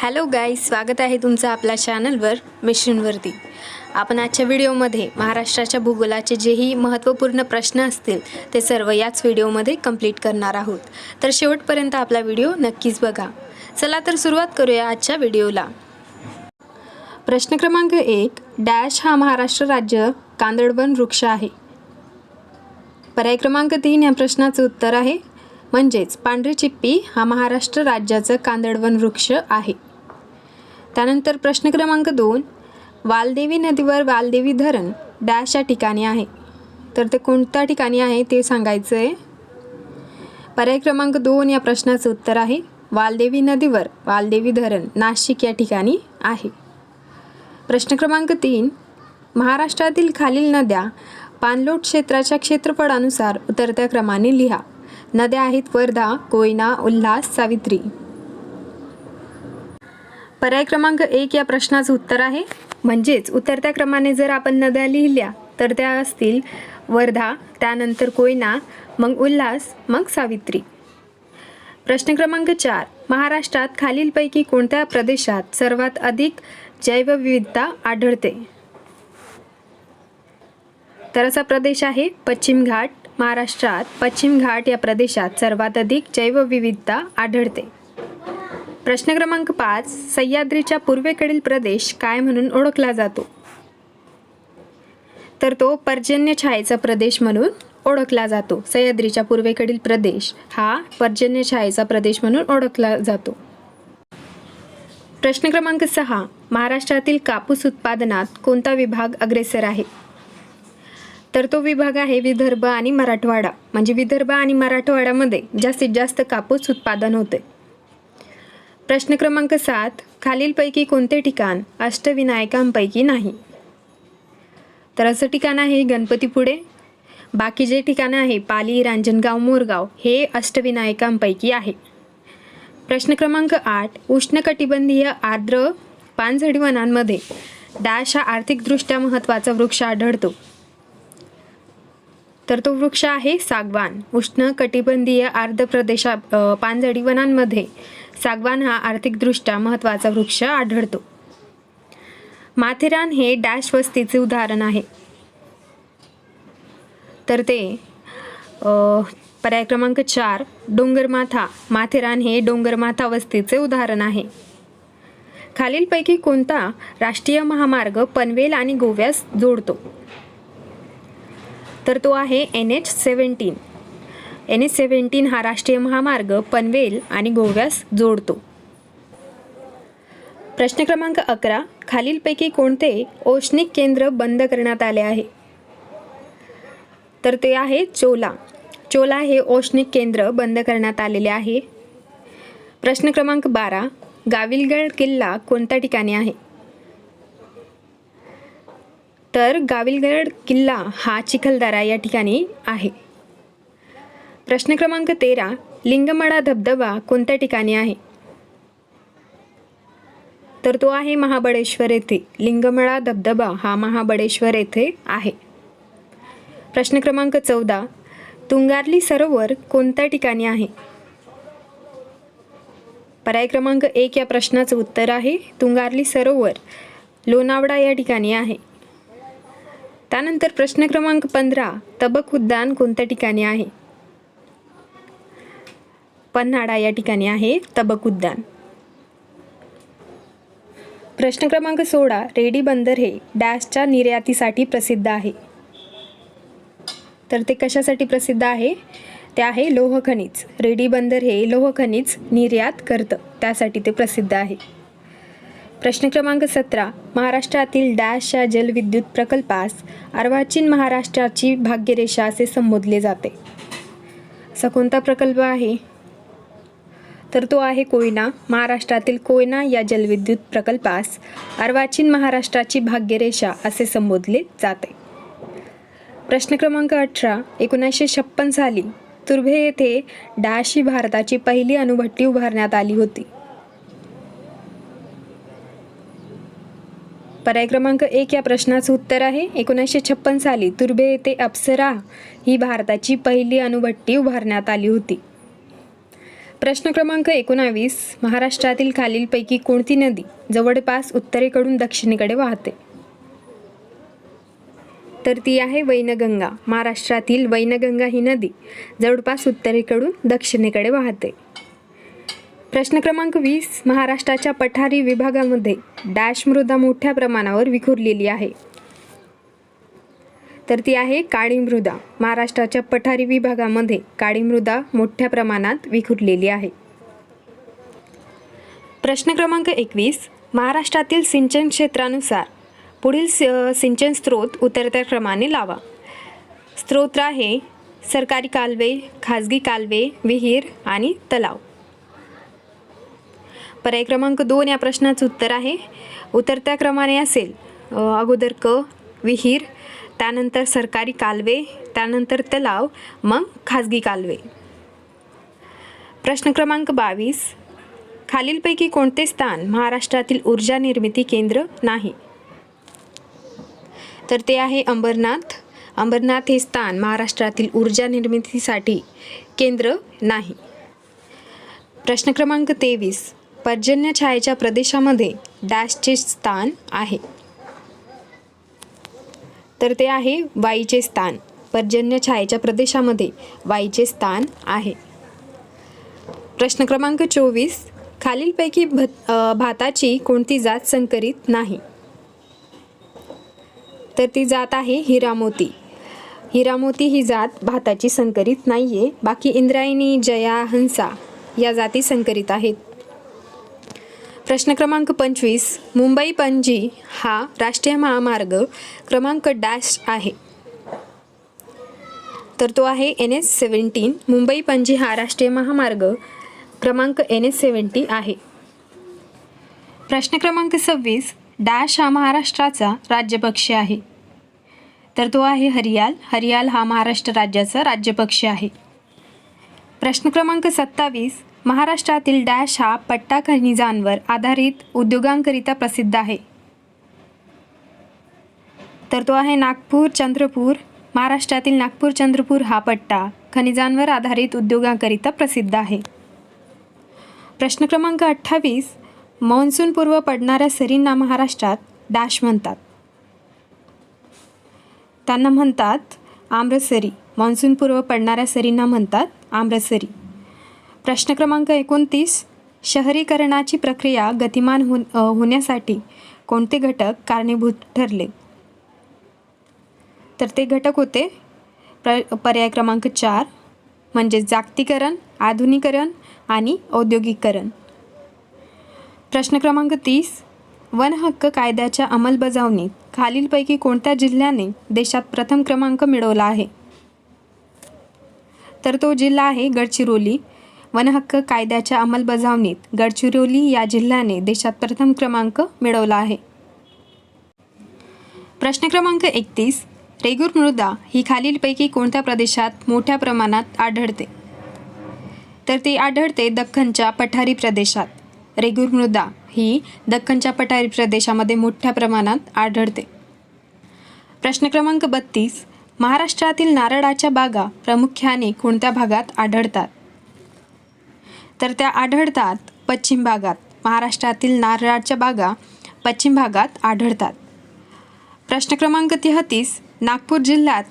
Hello guys स्वागत आहे तुमचं आपल्या चॅनलवर मिशनवरती. आपण आजच्या व्हिडिओमध्ये महाराष्ट्राच्या भूगोलाचे जेही महत्त्वपूर्ण प्रश्न असतील ते सर्व याच व्हिडिओमध्ये कंप्लीट करणार आहोत. तर शेवटपर्यंत आपला व्हिडिओ नक्कीच बघा. चला तर सुरुवात करूया आजच्या व्हिडिओला. प्रश्न क्रमांक एक डॅश हा महाराष्ट्र राज्य कांदळवन वृक्ष आहे. पर्याय क्रमांक तीन या प्रश्नाचं उत्तर आहे. म्हणजेच पांढरी चिप्पी हा महाराष्ट्र राज्याचं कांदळवन वृक्ष आहे. त्यानंतर प्रश्न क्रमांक दोन वालदेवी नदीवर वालदेवी धरण डॅश या ठिकाणी आहे. तर ते कोणत्या ठिकाणी आहे ते सांगायचं आहे पर्याय क्रमांक दोन या प्रश्नाचं उत्तर आहे वालदेवी नदीवर वालदेवी धरण नाशिक या ठिकाणी आहे. प्रश्न क्रमांक तीन महाराष्ट्रातील खालील नद्या पाणलोट क्षेत्राच्या क्षेत्रफळानुसार उतरत्या क्रमाने लिहा. नद्या आहेत वर्धा कोयना उल्हास सावित्री. पर्याय क्रमांक एक या प्रश्नाचं उत्तर आहे. म्हणजेच उतरत्या क्रमाने जर आपण नद्या लिहिल्या तर त्या असतील वर्धा त्यानंतर कोयना मग उल्हास मग सावित्री. प्रश्न क्रमांक चार. महाराष्ट्रात खालीलपैकी कोणत्या प्रदेशात सर्वात अधिक जैवविविधता आढळते? तर असा प्रदेश आहे पश्चिम घाट. महाराष्ट्रात पश्चिम घाट या प्रदेशात सर्वात अधिक जैवविविधता आढळते. प्रश्न क्रमांक पाच सह्याद्रीच्या पूर्वेकडील प्रदेश काय म्हणून ओळखला जातो? तर तो पर्जन्य छायेचा प्रदेश म्हणून ओळखला जातो. सह्याद्रीच्या पूर्वेकडील प्रदेश हा पर्जन्य छायेचा प्रदेश म्हणून ओळखला जातो. प्रश्न क्रमांक सहा महाराष्ट्रातील कापूस उत्पादनात कोणता विभाग अग्रेसर आहे? तर तो विभाग आहे विदर्भ आणि मराठवाडा. म्हणजे विदर्भ आणि मराठवाड्यामध्ये जास्तीत जास्त कापूस उत्पादन होते प्रश्न क्रमांक सात खालीलपैकी कोणते ठिकाण अष्टविनायकांपैकी नाही? तर असं ठिकाण आहे गणपतीपुळे. बाकी जे ठिकाणं आहे पाली रांजणगाव मोरगाव हे अष्टविनायकांपैकी आहे. प्रश्न क्रमांक आठ उष्णकटिबंधीय आर्द्र पानझडी वनांमध्ये डाश हा आर्थिकदृष्ट्या महत्त्वाचा वृक्ष आढळतो. तर तो वृक्ष आहे सागवान. उष्ण कटिबंधीय आर्द्र प्रदेशा पानझडी वनांमध्ये सागवान हा आर्थिकदृष्ट्या महत्त्वाचा वृक्ष आढळतो. माथेरान हे डॅश वस्तीचे उदाहरण आहे. तर ते पर्याय क्रमांक चार डोंगरमाथा. माथेरान हे डोंगरमाथा वस्तीचे उदाहरण आहे. खालीलपैकी कोणता राष्ट्रीय महामार्ग पनवेल आणि गोव्यास जोडतो? तर तो आहे N H seventeen N H seventeen हा राष्ट्रीय महामार्ग पनवेल आणि गोव्यास जोडतो. प्रश्न क्रमांक अकरा खालीलपैकी कोणते औष्णिक केंद्र बंद करण्यात आले आहे? तर ते आहे चोला. चोला हे औष्णिक केंद्र बंद करण्यात आलेले आहे. प्रश्न क्रमांक बारा गाविलगड किल्ला कोणत्या ठिकाणी आहे? तर गाविलगड किल्ला हा चिखलदरा या ठिकाणी आहे. प्रश्न क्रमांक तेरा लिंगमडा धबधबा कोणत्या ठिकाणी आहे? तर तो आहे महाबळेश्वर येथे. लिंगमळा धबधबा हा महाबळेश्वर येथे आहे. प्रश्न क्रमांक चौदा तुंगारली सरोवर कोणत्या ठिकाणी आहे? पर्याय क्रमांक एक या प्रश्नाचं उत्तर आहे तुंगारली सरोवर लोणावळा या ठिकाणी आहे. त्यानंतर प्रश्न क्रमांक पंधरा तबक उद्यान कोणत्या ठिकाणी आहे? पन्हाळा या ठिकाणी आहे तबक उद्यान. प्रश्न क्रमांक सोळा रेडी बंदर हे डॅशच्या निर्यातीसाठी प्रसिद्ध आहे. तर ते कशासाठी प्रसिद्ध आहे? ते आहे लोहखनिज रेडी बंदर हे लोहखनिज निर्यात करतं. त्यासाठी ते प्रसिद्ध आहे. प्रश्न क्रमांक सतरा महाराष्ट्रातील डॅश या जलविद्युत प्रकल्पास अर्वाचीन महाराष्ट्राची भाग्यरेषा असे संबोधले जाते. असा कोणता प्रकल्प आहे? तर तो आहे कोयना महाराष्ट्रातील कोयना या जलविद्युत प्रकल्पास. अर्वाचीन महाराष्ट्राची भाग्यरेषा असे संबोधले जाते. प्रश्न क्रमांक अठरा एकोणीसशे छप्पन साली तुर्भे येथे डॅश ही भारताची पहिली अणुभट्टी उभारण्यात आली होती. पर्याय क्रमांक एक या प्रश्नाचं उत्तर आहे. एकोणीसशे छप्पन साली तुर्भे येथे अप्सरा ही भारताची पहिली अणुभट्टी उभारण्यात आली होती. प्रश्न क्रमांक एकोणावीस महाराष्ट्रातील खालीलपैकी कोणती नदी जवळपास उत्तरेकडून दक्षिणेकडे वाहते? तर ती आहे वैनगंगा. महाराष्ट्रातील वैनगंगा ही नदी जवळपास उत्तरेकडून दक्षिणेकडे वाहते. प्रश्न क्रमांक वीस महाराष्ट्राच्या पठारी विभागामध्ये डॅश मृदा मोठ्या प्रमाणावर विखुरलेली आहे. तर ती आहे काळी मृदा. महाराष्ट्राच्या पठारी विभागामध्ये काळी मृदा मोठ्या प्रमाणात विखुरलेली आहे. प्रश्न क्रमांक एकवीस. महाराष्ट्रातील सिंचन क्षेत्रानुसार पुढील सिंचन स्रोत उतरत्या क्रमाने लावा. स्रोत आहे सरकारी कालवे खाजगी कालवे विहीर आणि तलाव. पर्याय क्रमांक दोन या प्रश्नाचं उत्तर आहे. उतरत्या क्रमाने असेल अगोदर क विहीर त्यानंतर सरकारी कालवे त्यानंतर तलाव मग खाजगी कालवे. प्रश्न क्रमांक बावीस. खालीलपैकी कोणते स्थान महाराष्ट्रातील ऊर्जा निर्मिती केंद्र नाही? तर ते आहे अंबरनाथ. अंबरनाथ हे स्थान महाराष्ट्रातील ऊर्जा निर्मितीसाठी केंद्र नाही. प्रश्न क्रमांक तेवीस. पर्जन्य छायेच्या प्रदेशामध्ये डॅशचे स्थान आहे. तर ते आहे वाईचे स्थान. पर्जन्य छायेच्या प्रदेशामध्ये वाईचे स्थान आहे. प्रश्न क्रमांक चोवीस. खालीलपैकी भत भाताची कोणती जात संकरित नाही? तर ती जात आहे हिरामोती. हिरामोती ही जात भाताची संकरित नाही आहे बाकी इंद्रायणी जया हंसा या जाती संकरित आहेत. प्रश्न क्रमांक पंचवीस मुंबई पणजी हा राष्ट्रीय महामार्ग क्रमांक डॅश आहे. तर तो आहे N S seventeen Mumbai Panaji हा राष्ट्रीय महामार्ग क्रमांक एन एस सेवन्टी आहे. प्रश्न क्रमांक सव्वीस डॅश हा महाराष्ट्राचा राज्यपक्षी आहे. तर तो आहे हरियाल हरियाल हा महाराष्ट्र राज्याचा राज्यपक्षी आहे. प्रश्न क्रमांक सत्तावीस महाराष्ट्रातील डॅश हा पट्टा खनिजांवर आधारित उद्योगांकरिता प्रसिद्ध आहे. तर तो आहे नागपूर चंद्रपूर महाराष्ट्रातील नागपूर चंद्रपूर हा पट्टा खनिजांवर आधारित उद्योगांकरिता प्रसिद्ध आहे. प्रश्न क्रमांक अठ्ठावीस मान्सूनपूर्व पडणाऱ्या सरींना महाराष्ट्रात डॅश म्हणतात. त्यांना म्हणतात आम्रसरी मान्सूनपूर्व पडणाऱ्या सरींना म्हणतात आम्रसरी. प्रश्न क्रमांक एकोणतीस शहरीकरणाची प्रक्रिया गतिमान हो होण्यासाठी कोणते घटक कारणीभूत ठरले? तर ते घटक होते प्र पर्याय क्रमांक चार म्हणजे जागतिकरण आधुनिकरण आणि औद्योगिकरण प्रश्न क्रमांक तीस वन हक्क कायद्याच्या अंमलबजावणीत खालीलपैकी कोणत्या जिल्ह्याने देशात प्रथम क्रमांक मिळवला आहे? तर तो जिल्हा आहे गडचिरोली वनहक्क कायद्याच्या अंमलबजावणीत गडचिरोली या जिल्ह्याने देशात प्रथम क्रमांक मिळवला आहे. प्रश्न क्रमांक एकतीस रेगूर मृदा ही खालीलपैकी कोणत्या प्रदेशात मोठ्या प्रमाणात आढळते? तर ती आढळते दख्खनच्या पठारी प्रदेशात. रेगूर मृदा ही दख्खनच्या पठारी प्रदेशामध्ये मोठ्या प्रमाणात आढळते. प्रश्न क्रमांक बत्तीस महाराष्ट्रातील नारळाच्या बागा प्रामुख्याने कोणत्या भागात आढळतात? तर त्या आढळतात पश्चिम भागात. महाराष्ट्रातील नारळाच्या बागा पश्चिम भागात आढळतात. प्रश्न क्रमांक तेहतीस नागपूर जिल्ह्यात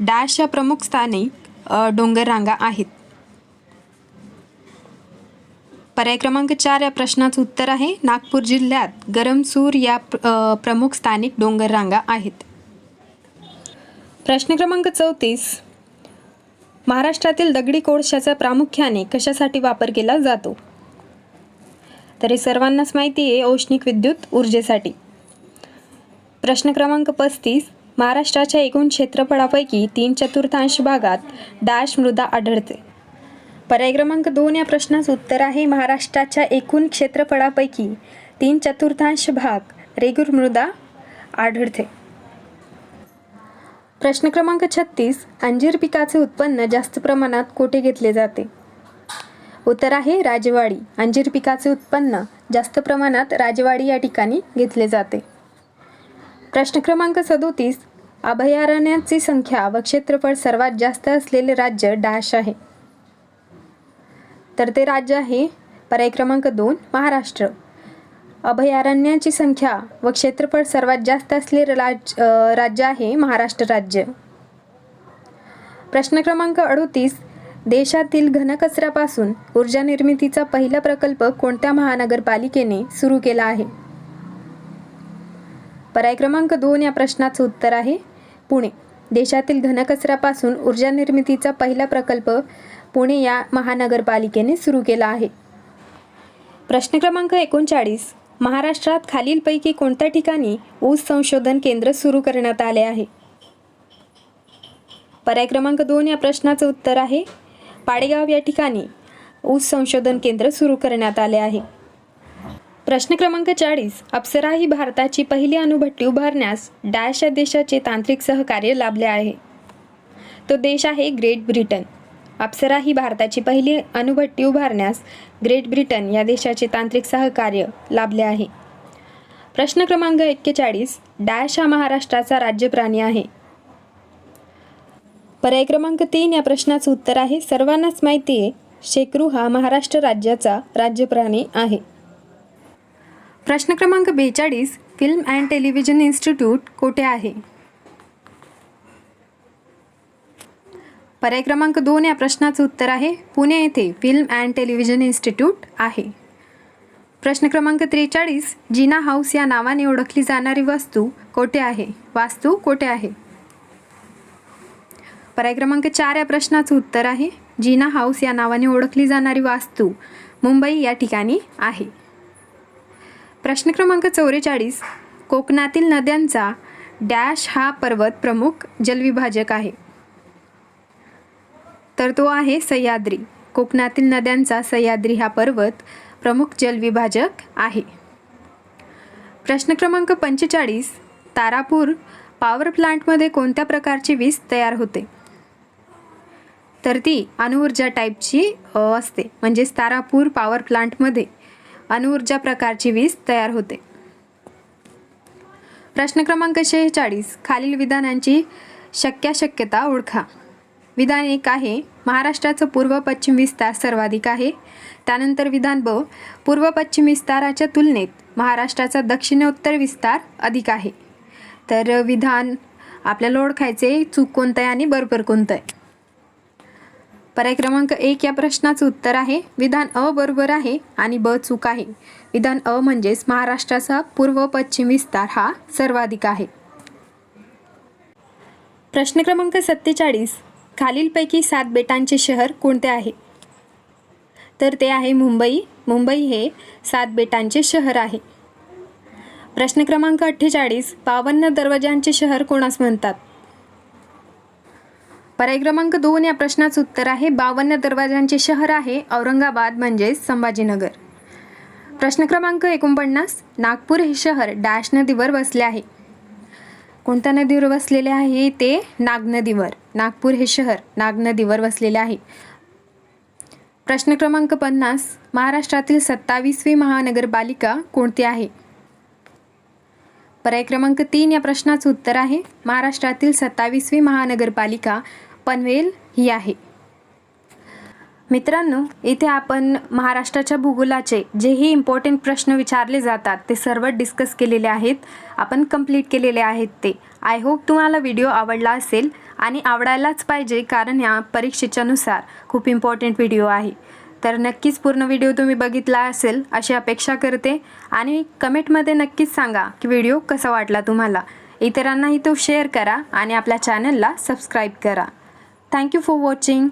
डॅश या प्रमुख स्थानी डोंगररांगा आहेत. पर्याय क्रमांक चार या प्रश्नाचं उत्तर आहे. नागपूर जिल्ह्यात गरमसूर या प्रमुख स्थानिक डोंगररांगा आहेत. प्रश्न क्रमांक चौतीस महाराष्ट्रातील दगडी कोळशाचा प्रामुख्याने कशासाठी वापर केला जातो? तरी सर्वांनाच माहिती आहे औष्णिक विद्युत ऊर्जेसाठी. प्रश्न क्रमांक पस्तीस. महाराष्ट्राच्या एकूण क्षेत्रफळापैकी तीन चतुर्थांश भागात डॅश मृदा आढळते. पर्याय क्रमांक दोन या प्रश्नाचं उत्तर आहे. महाराष्ट्राच्या एकूण क्षेत्रफळापैकी तीन चतुर्थांश भाग रेगूर मृदा आढळते. प्रश्न क्रमांक छत्तीस अंजीर पिकाचे उत्पन्न जास्त प्रमाणात कोठे घेतले जाते? उत्तर आहे राजवाडी. अंजीर पिकाचे उत्पन्न जास्त प्रमाणात राजवाडी या ठिकाणी घेतले जाते. प्रश्न क्रमांक सदोतीस अभयारण्याची संख्या व क्षेत्रफळ सर्वात जास्त असलेले राज्य डॅश आहे. तर ते राज्य आहे पर्याय क्रमांक दोन महाराष्ट्र. अभयारण्यांची संख्या व क्षेत्रफळ सर्वात जास्त असलेलं राज राज्य आहे महाराष्ट्र राज्य. प्रश्न क्रमांक अडोतीस देशातील घनकचऱ्यापासून ऊर्जा निर्मितीचा पहिला प्रकल्प कोणत्या महानगरपालिकेने सुरू केला आहे? पर्याय क्रमांक दोन या प्रश्नाचं उत्तर आहे पुणे. देशातील घनकचऱ्यापासून ऊर्जा निर्मितीचा पहिला प्रकल्प पुणे या महानगरपालिकेने सुरू केला आहे. प्रश्न क्रमांक एकोणचाळीस महाराष्ट्रात खालीलपैकी कोणत्या ठिकाणी ऊस संशोधन केंद्र सुरू करण्यात आले आहे? पर्याय क्रमांक दोन या प्रश्नाचं उत्तर आहे. पाडेगाव या ठिकाणी ऊस संशोधन केंद्र सुरू करण्यात आले आहे. प्रश्न क्रमांक चाळीस अप्सरा ही भारताची पहिली अणुभट्टी उभारण्यास डॅश या देशाचे तांत्रिक सहकार्य लाभले आहे. तो देश आहे ग्रेट ब्रिटन. अप्सरा ही भारताची पहिली अणुभट्टी उभारण्यास ग्रेट ब्रिटन या देशाचे तांत्रिक सहकार्य लाभले आहे. प्रश्न क्रमांक एक्केचाळीस डॅश हा महाराष्ट्राचा राज्य प्राणी आहे. पर्याय क्रमांक तीन या प्रश्नाचं उत्तर आहे सर्वांनाच माहिती आहे शेकरू हा महाराष्ट्र राज्याचा राज्यप्राणी आहे. प्रश्न क्रमांक बेचाळीस फिल्म अँड टेलिव्हिजन इन्स्टिट्यूट कोठे आहे? पर्याय क्रमांक दोन या प्रश्नाचं उत्तर आहे. पुणे येथे फिल्म अँड टेलिव्हिजन इन्स्टिट्यूट आहे. प्रश्न क्रमांक त्रेचाळीस जिना हाऊस या नावाने ओळखली जाणारी वस्तू कोठे आहे? वास्तू कोठे आहे? पर्याय क्रमांक चार या प्रश्नाचं उत्तर आहे. जिना हाऊस या नावाने ओळखली जाणारी वास्तू मुंबई या ठिकाणी आहे. प्रश्न क्रमांक चौवेचाळीस कोकणातील नद्यांचा डॅश हा पर्वत प्रमुख जलविभाजक आहे. तर तो आहे सह्याद्री. कोकणातील नद्यांचा सह्याद्री हा पर्वत प्रमुख जलविभाजक आहे. प्रश्न क्रमांक पंचेचाळीस तारापूर पॉवर प्लांटमध्ये कोणत्या प्रकारची वीज तयार होते? तर ती अणुऊर्जा टाईपची असते. म्हणजेच तारापूर पॉवर प्लांटमध्ये अणुऊर्जा प्रकारची वीज तयार होते. प्रश्न क्रमांक शेहेचाळीस खालील विधानांची शक्याशक्यता ओळखा. विधान एक आहे. महाराष्ट्राचं पूर्व पश्चिम विस्तार सर्वाधिक आहे. त्यानंतर विधान ब पूर्व पश्चिम विस्ताराच्या तुलनेत महाराष्ट्राचा दक्षिणोत्तर विस्तार अधिक आहे. तर विधान आपल्याला ओळखायचे चूक कोणतं आहे आणि बरोबर कोणतं आहे पर्याय क्रमांक एक या प्रश्नाचं उत्तर आहे. विधान अ बरोबर आहे आणि ब चूक आहे. विधान अ म्हणजेच महाराष्ट्राचा पूर्व पश्चिम विस्तार हा सर्वाधिक आहे. प्रश्न क्रमांक सत्तेचाळीस. खालीलपैकी सात बेटांचे शहर कोणते आहे? तर ते आहे मुंबई. मुंबई हे सात बेटांचे शहर आहे. प्रश्न क्रमांक अठ्ठेचाळीस बावन्न दरवाजांचे शहर कोणास म्हणतात? पर्याय क्रमांक दोन या प्रश्नाचं उत्तर आहे बावन्न दरवाजांचे शहर आहे औरंगाबाद म्हणजेच संभाजीनगर. प्रश्न क्रमांक एकोणपन्नास नागपूर हे शहर डॅश नदीवर वसले आहे. कोणत्या नदीवर वसलेले आहे ते? नागनदीवर नागपूर हे शहर नागनदीवर वसलेले आहे. प्रश्न क्रमांक पन्नास. महाराष्ट्रातील सत्तावीसवी महानगरपालिका कोणती आहे? पर्याय क्रमांक तीन या प्रश्नाचं उत्तर आहे. महाराष्ट्रातील सत्तावीसवी महानगरपालिका पनवेल ही आहे. मित्रांनो इथे आपण महाराष्ट्राच्या भूगोलाचे जेही इम्पॉर्टंट प्रश्न विचारले जातात ते सर्व डिस्कस केलेले आहेत. आपण कंप्लीट केलेले आहेत ते. आय होप तुम्हाला व्हिडिओ आवडला असेल आणि आवडायलाच पाहिजे कारण या परीक्षेच्यानुसार खूप इम्पॉर्टंट व्हिडिओ आहे. तर नक्कीच पूर्ण व्हिडिओ तुम्ही बघितला असेल अशी अपेक्षा करते. आणि कमेंटमध्ये नक्कीच सांगा की व्हिडिओ कसा वाटला तुम्हाला. इतरांनाही तो शेअर करा आणि आपल्या चॅनलला सबस्क्राईब करा. Thank you for watching